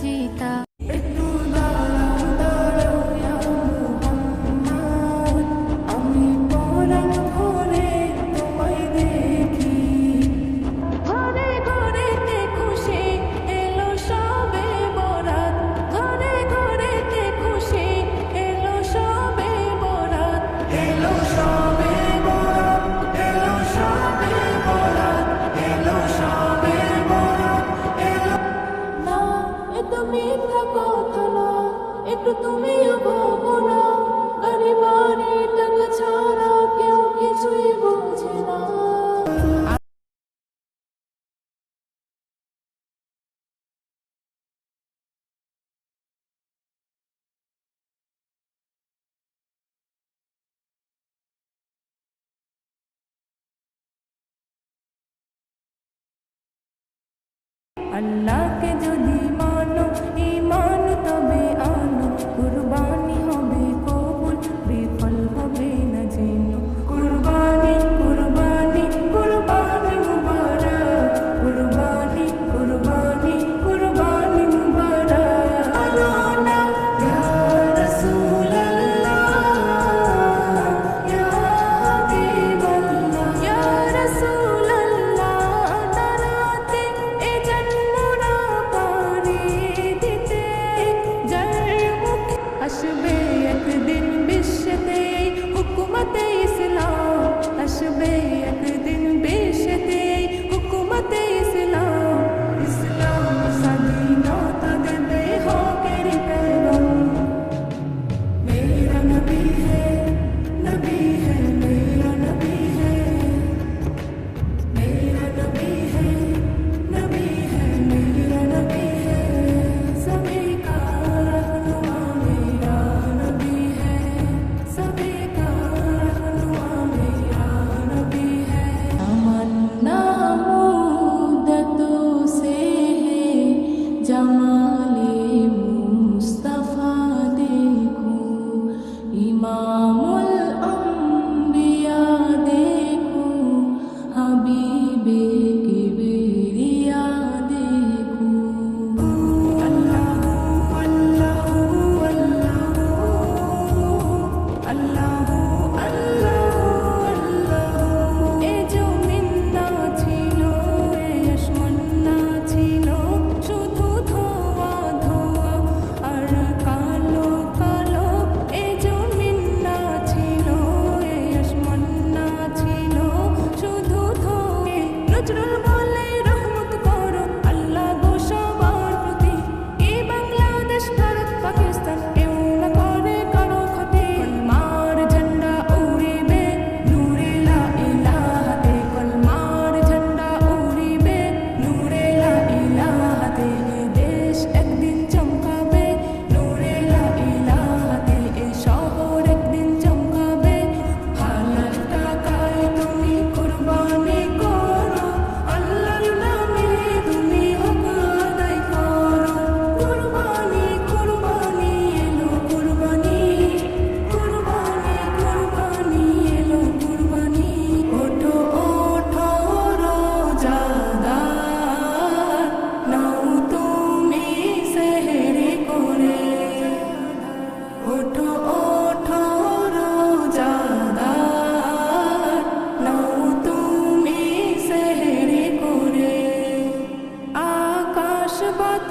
de তুমিও পাবো না আরে বাড়ি টাকা ছাড়া কেউ কিছুই বোঝে না। Allah should be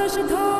是他。